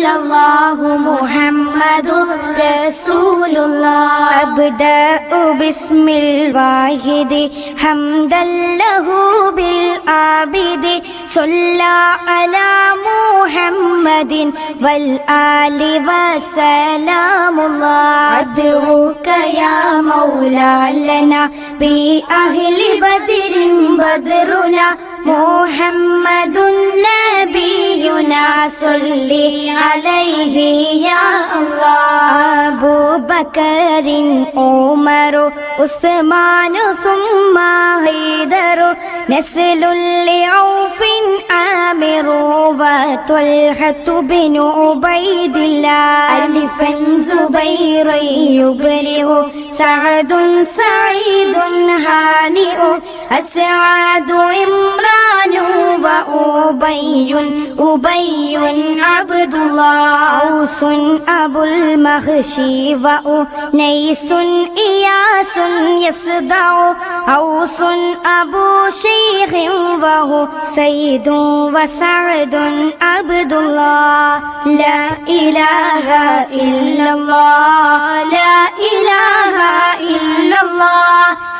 إلا الله محمد رسول الله أبدأ باسم الواحد حمدا له بالعابد صلى على محمد والآل وسلام الله أدعوك يا مولا لنا بأهل بدر بدرنا محمد نبينا صل عليه يا الله أبو بكر عمر عثمان ثم هيدر نسل لعوف عامر وطلحة بن عبيد الله ألفا زبير يبرئ سعد سعيد هانئ أسعد عمران وأبي أبي عبد الله. أوس أبو المغشي وأنيس إياس يصدع. أوس أبو شيخ وهو سيد وسعد عبد الله. لا إله إلا الله. لا إله إلا الله.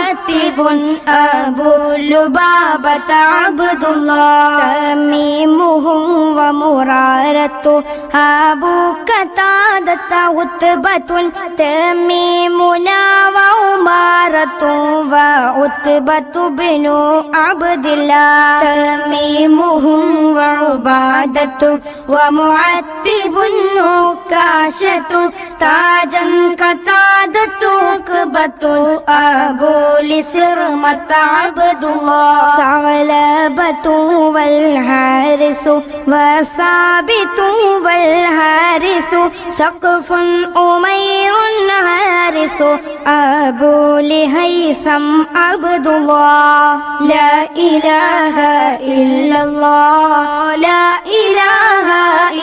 ومعتب أبو لبابة عبد الله تميمهم ومرارة أبو قتادة عتبة تميمنا وعمارة وعتبة بن عبد الله تميمهم وعبادة ومعتب عكاشة تاجا قتادة عقبة أبو لسرمة عبد الله. ثعلبة والحارث وثابت والحارث سقف أمير حارث أبو لهيثم عبد الله. لا إله إلا الله لا إله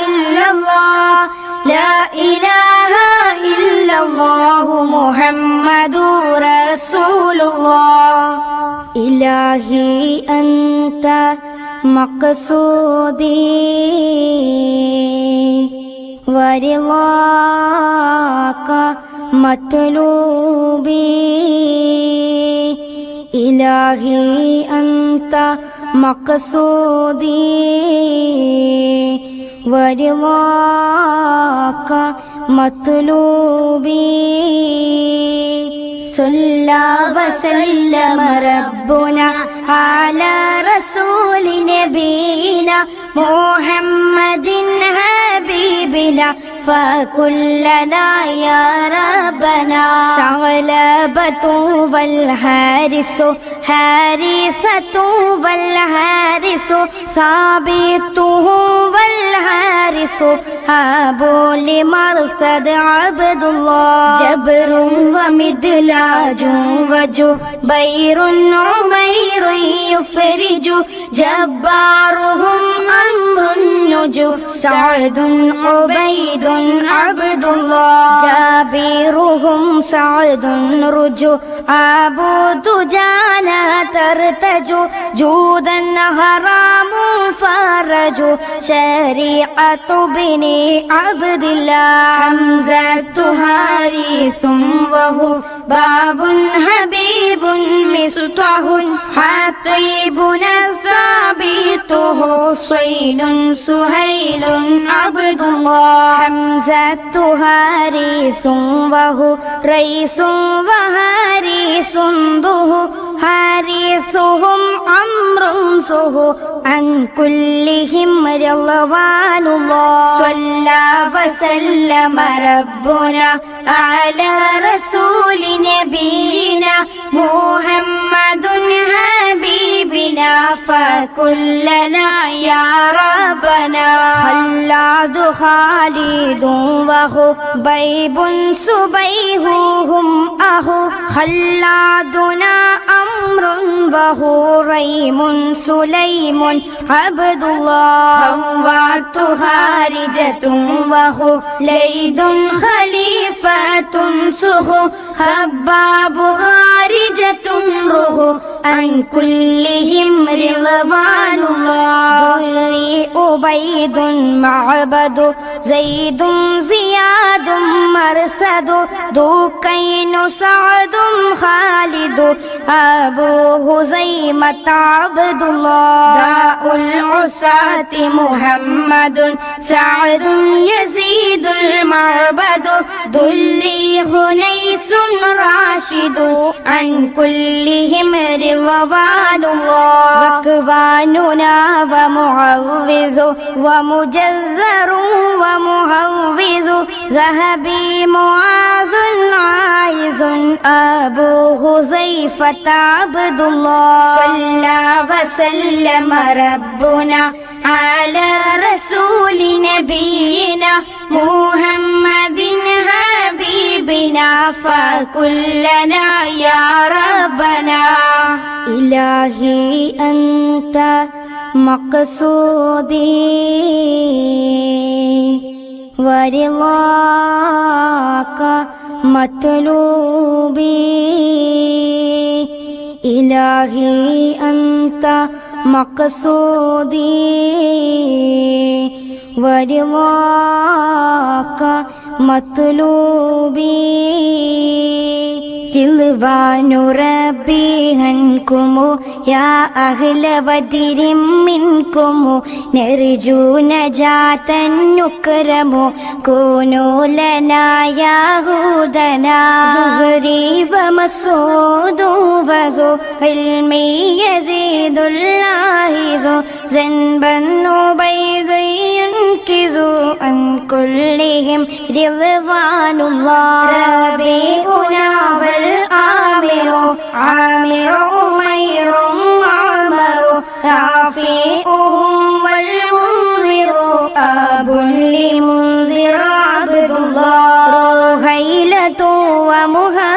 إلا الله لا إله إلا الله محمد رسول الله إلهي أنت مقصودي ورضاك مطلوبي إلهي أنت مقصودي ورضاك مطلوبي صلى وسلم ربنا على رسول نبينا محمد حبيبنا فكلنا يا ربنا. ثعلبة والحارس حارثة والحارس ثابته والحارس أبو لمرصد عبد الله جبر ومدلاج وجبير عمير يفرج جبارهم أمر النجو سعد عبيد عبد الله جابرهم سعد رجو. أبو دجانا ترتجو. جودا حرام فرج شريعة بني عبد الله. حمزة حارث وهو باب حبيب مصطح حطيبنا ثابته صيل سهيل عبد الله حمزة حارث وهو ريس وحارس ضه حارثهم عمر صه عن كلهم رضوان الله صلى وسلم ربنا على رسول نبينا محمد حبيبنا فكلنا يا ربنا. خلاد خالد وخبيب سبيههم أخو. خلادنا أمر وهريم سليم. عبد الله خوات خارجة وهو ليد خليفة سخو. خباب خارجة روح عن كلهم رضوان الله. ذري أبيد معبد زيد زياد مرثد دوكين سعد خالد أبو هزيمة عبد الله. داء العساة محمد سعد يزيد المعبد. ذلي هنيس راشد عن كلهم رضوان الله. ركباننا ومعوذ ومجذر ومهوز. ذهبي معاذ عايذ أبو حذيفة عبد الله. صلى وسلم ربنا على رسول نبينا محمد حبيبنا فكلنا يا ربنا. إلهي أنت مقصودي ورضاك مطلوبي. إلهي أنت മക്കസൂദീ വരുവാക്ക മത്തുലൂബീ رضوان ربي عنكم يا أهل بدر منكم نرجو نجاة نكرم كونوا لنا يا هودنا زهري ومسعود وذو علمي يزيد اللاهذ ذنبا عبيد ينكز عن كلهم رضوان الله. ربيعنا والآمر عامر أمير عمر رافئهم والمنذر أب لمنذر عبد الله. رهيلة ومهرر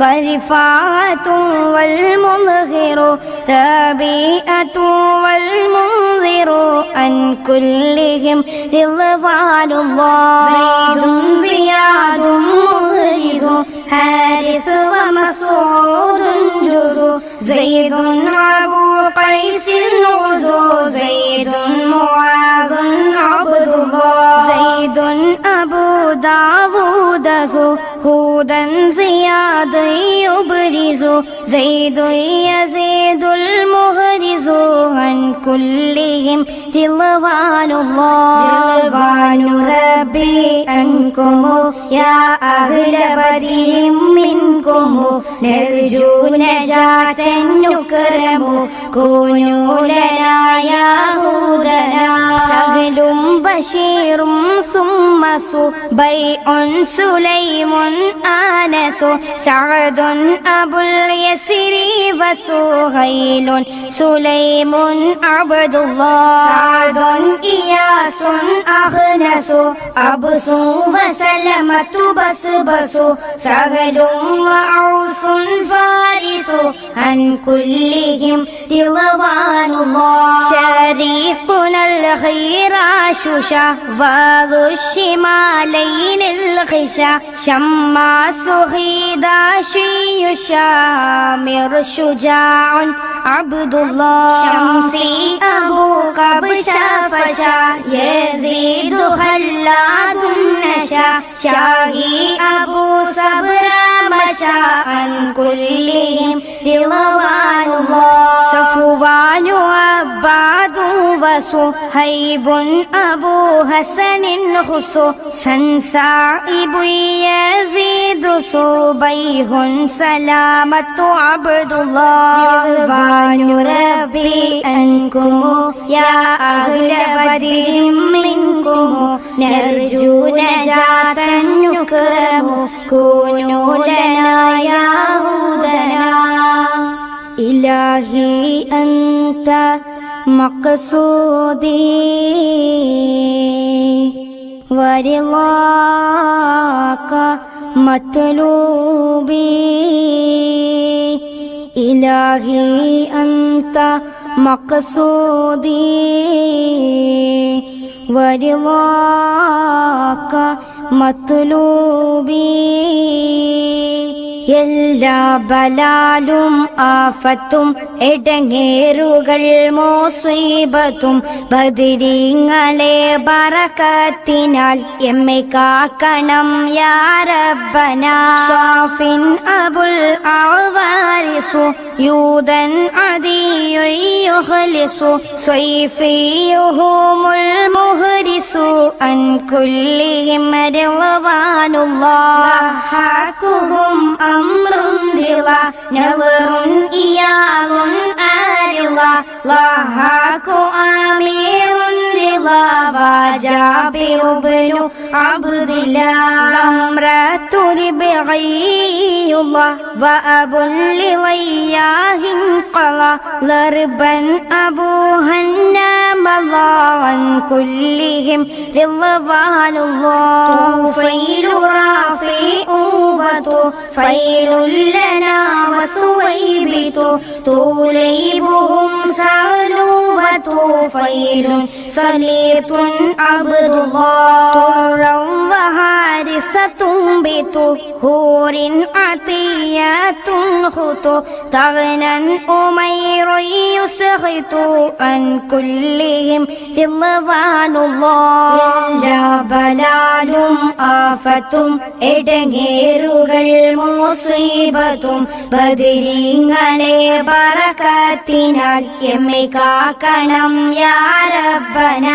ورفاعة والمظهر ربيئة والمنذر عن كلهم رضوان الله. زيد زياد مغرز حارث ومسعود جز. زيد أبو قيس غزو زيد معاذ عبد الله. زيد أبو داود هودا زياد يبرز زيد يزيد المهرز عن كلهم رضوان الله رضوان ربي عنكم يا أهل بدر منكم نرجو نجاة نكرم كونوا لنا يا هودنا سهل بشير ثم بيع سليم آنس. سعد أبو اليسر وسهيل سليم عبد الله. سعد إياس أخنس أبس وسلمة بسبس. سهل وعوس فارس عن كلهم رضوان الله. شريقنا الخيراش شهوذ الشمالين الغشا شماس خيداشي شامر شجاع عبد الله شمسي أبو قبشا فشا يزيد خلاد نشا. شاهي أبو صبر مشى عن كلهم رضوان الله. صفوان عباد وصهيب أبو حسن خصو سنسائب يزيد صبيه سلامة عبد الله رضوان ربي أنكم يا أهل بدر منكم نرجو نجاة نكرم كونوا لنا يا هود إلهي أنت مقصودي ورضاك مطلوبي إلهي أنت مقصودي ورضاك مطلوبي എല്ലാ ബലാലും ആഫത്തും എടങ്ങേറുകൾ മോസീബത്തും ബദിരിങ്ങളെ ബറക്കത്തിനാൽ എമ്മെ കാക്കണം യാരബന സ്വാഫിൻ അബുൽ ആവാരിസു യൂതൻ അതിയൊയ്യുഹലിസു സ്വൈഫിയുഹുമുൽ മുഹരിസു അൻ കുല്ലിഹിം റിളവാനുല്ലാഹ് ഹാക്കുഹും أمر رضا نظر إياب آرضا ضحاك أمير رضا وجابر بن عبد الله زمرة ربعي الله وأب لضياه قضى ضربا أبوها النام الله عن كلهم رضوان الله طفيل رافئ وطفيل لنا وسويبت توليبهم سالوا وطفيل سليط عبد الله طرا وهارسة بطهور عطيات خطو تغنى أمير يسخط عن كلهم رضوان الله എല്ലാ ബലാലും ആഫത്തും എടങ്ങേറുകൾ മുസീബത്തും ബദിരിങ്ങളെ ബറക്കത്തിനാൽ എമ്മെ കാക്കണം യാരബന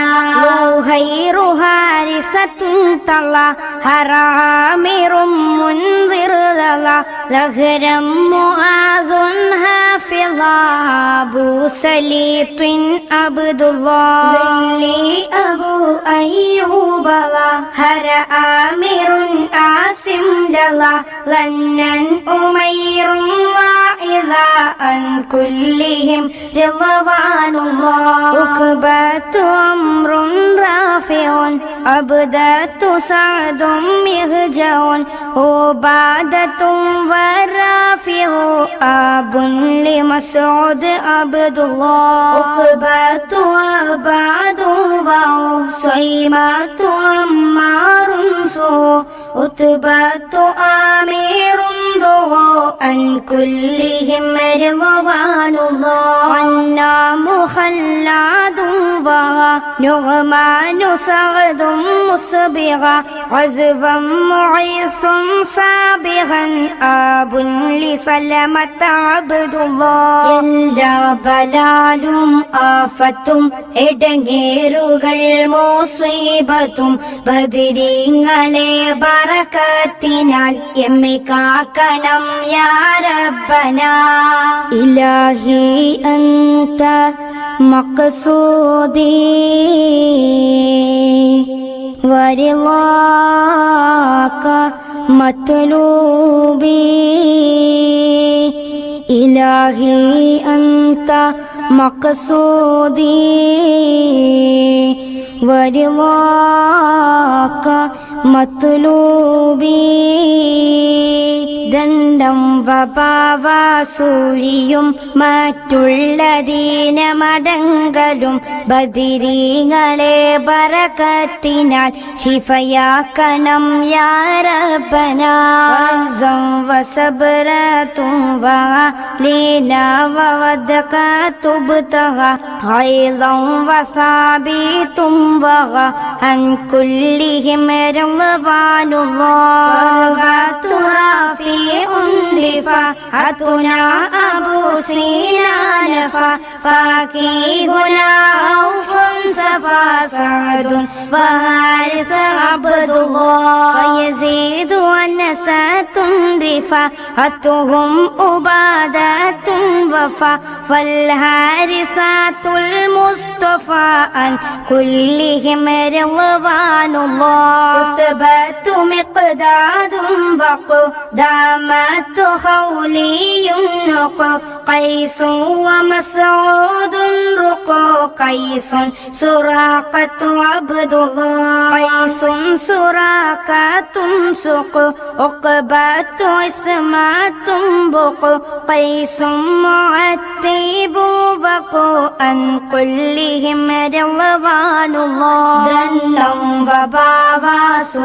ഹറാമിറും മുൻതിർല ലഹരം മുആസുൻ ഹാഫിള അബൂ സലീത്തിൻ അബ്ദുല്ലാഹ് അബൂ അയ്യൂബ ഹര ആസിം ലല ലന്നൻ ഉമൈറും വാഇദ അൻ കുല്ലിഹിം مضى الله. ركبة أمر رافع عبدات سعد مهجون عبادة والرافع أب لمسعود عبد الله عقبة أبعد سيمات عمار سو عتبة أمير ദുവോ അൻ കുല്ലിഹിം റിളവാനുല്ലാഹ് അന്നാ മുഖല്ലാദും വഹ നുഹ്മാനു സഅദും മുസ്ബിഗ عزبا معيص سابغا آب لسلمة عبد الله എല്ലാ ബലാലും ആഫത്തും എടങ്ങേറുകൾ മോസീബത്തും ബദിരിങ്ങളെ ബറക്കത്തിനാൽ എമ്മെ കാക്കണം യാരബന ഇലാഹി അന്ത മഖസൂദി ورضاك مطلوبي إلهي أنت مقصودي ورضاك ദണ്ഡം വപാവാസൂരിയും മറ്റുള്ളതീന മടങ്കലും ബദിരീങ്ങളെ പറക്കത്തിനാൽ ശിഫയാക്കണം യാരപ്പനാസം വസബര തുംവീന വവദക വസാബി തുംവഹ അൻകുല്ലിഹിമരം مفعل الله صلبتنا في أندفا حتنا أبو سينا نفا فكيفنا أو سعد وهارث عبد الله. ويزيد ونسات رفاعتهم أبادة وفا فالهارثات المصطفى عن كلهم رضوان الله. رتبة مقداد بقدامت قولي نق قيس ومسعود رق قيس سراقة عبد الله قيس سراقة سق عقبة اسمة بق قيس معتيب بق عن كلهم رضوان الله ദണ്ണം വബാവാസൂരിയും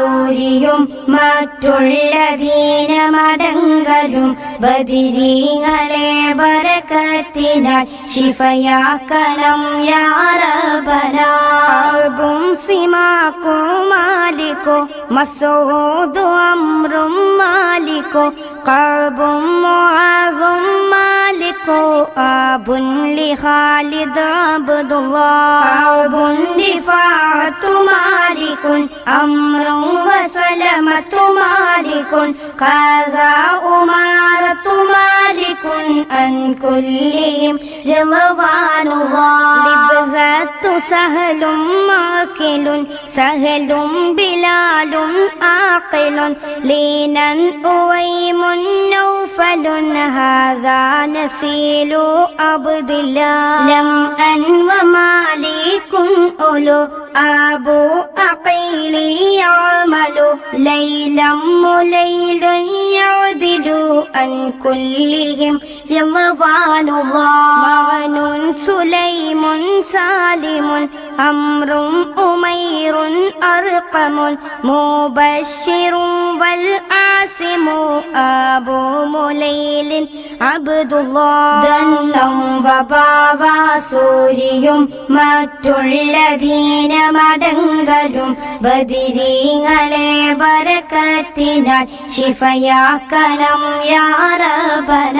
മറ്റുള്ള ദീനമടങ്കലും ബദിരീങ്ങളെ ബരക്കത്തിനാൽ ശിഫയാക്കണം شباب سماكم مالك مسعود أمر مالكو قرب معاذ مالكو أب لخالد عبد الله. قرب دفاعة مالك أمر وسلامه مالك قذا أمارة مالك മാലിക്കുൻ അൻ കുല്ലിഹിം ജലവാനുല്ലാഹ് ലിബ്സത്തു സഹലും മാക്കിലുൻ സഹലും ബിലാലും ആഖിലുൻ. ലീനൻ ഉവൈമുൻ നൗഫലുൻ ഹാദാ നസീലു അബ്ദില്ലാ. ലം അൻ വമാലിക്കുൻ ഉലു അബു അഖീലി യഅമലു ലൈലം മുലൈലുൻ യഅദിലു അൻ കുല്ലിഹിം യളവാനുല്ലാഹ് മഅനുൻ സുലൈമുൻ സാലിമുൻ അമ്രും ഉമൈറുൻ അർഖമുൻ മുബശ്ശിറും വൽ ആസിമു അബു മുലൈലിൻ അബ്ദുല്ലാഹ് ദണ്ണം വബാവാസൂരിയും മറ്റുള്ള ദീനമടങ്കലും ബദിരീങ്ങളെ വരക്കത്തിനാൽ ശിഫയാക്കണം യാറബന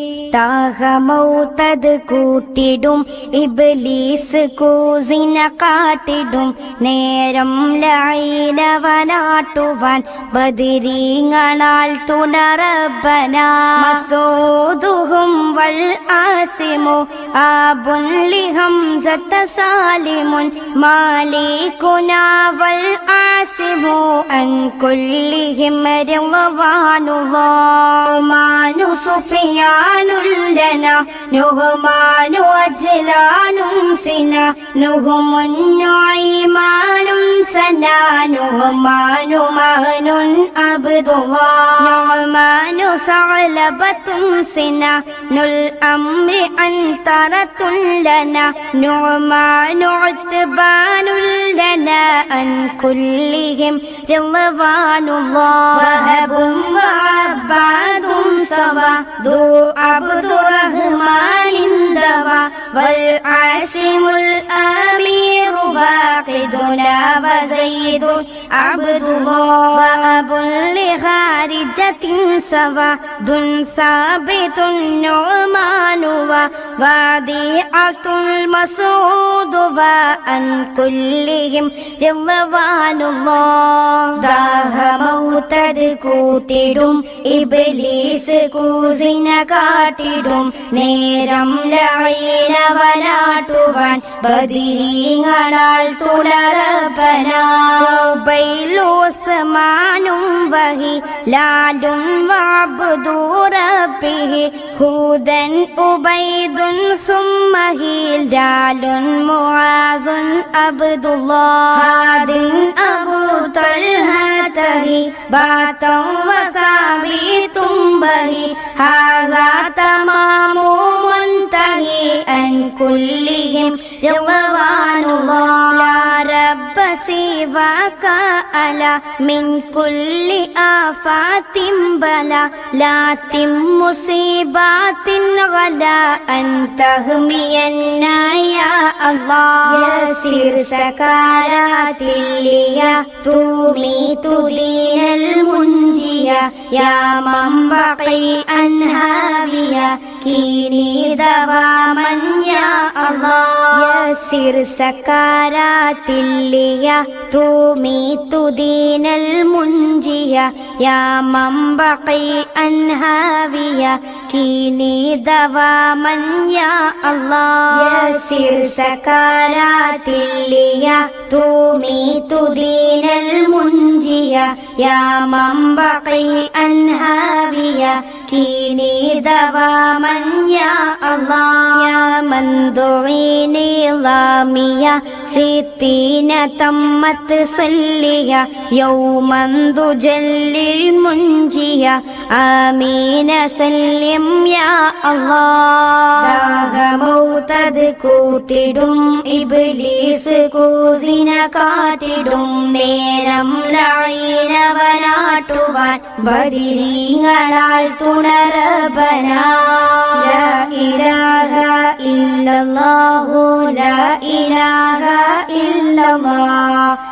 താഹമൗത്തത് കൂട്ടിടും ഇബ്ലീസ് കൂസിന കാട്ടിടും. നേരം ലൈലവനാട്ടുവാൻ ബദിരീങ്ങളാൽ തുണറബന. മസൂദുഹും വൽ ആസിമു ആബുൻ ലിഹംസത്ത സാലിമുൻ മാലികുനാ വൽ ആസിമു അൻ കുല്ലിഹിം റളവാനുല്ലാഹ് سفيان سفيان لنا نهمان أجلان سنا نهم نعيمان سنا نهمان مهن عبد الله نعمان ثعلبة سنا الأمر أنترة لنا نعمان عتبان لنا أن كلهم رضوان الله وهب وعباد سوا ذو عبد الرحمن دوا والعاصم الأمير فاقدنا وزيد عبد الله وأب لخارجة سوا دن ثابت النعمان وواديعة المسعود وأن كلهم رضوان الله ദാഹമൗത്തത് കൂട്ടിടും ഇബ്ലീസ് കൂസിന കാട്ടിടും നേരം ലൈനവനാട്ടുവാൻ ബദിരീങ്ങളാൽ തുടരപ്പനാബൈലോസ്മാനും വഹി ലാലും വാബുദൂറപ്പിഹി ഹൂദൻ ഉബൈദുൻ بلال معاذ عبد الله. هاد أبو طلحة بات وثابت به هذا تمام منتهي أن كلهم رضوان الله. يا رب سواك ألا من كل آفات بلا. لا تم مصيبات غلا أن تهمي الناس. يا الله يسر سكرات لي تميت دين المنجية يا من بقي أنهابيا كيني دواما يا الله يسر سكرات لي تميت دين المنجية يا من بقي أنهابيا سكيني دواما يا الله يسر سكرات لي تميت دين المنجية يا من بقي أنهابية كيني دواما يا الله يا من دعيني ظامية ستين تمت سلية يوما تجلي المنجية آمين سلم ചെയ്യണം യാ അള്ളാഹമൗത്തത് കൂട്ടിടും ഇബ്ലീസ് കൂസിന കാട്ടിടും. നേരം ലായിരവനാട്ടുവാൻ ബദിരീങ്ങളാൽ തുണറബനാ ഇലാഹ ഇല്ലല്ലാഹു ലാ ഇലാഹ ഇല്ലല്ലാഹ്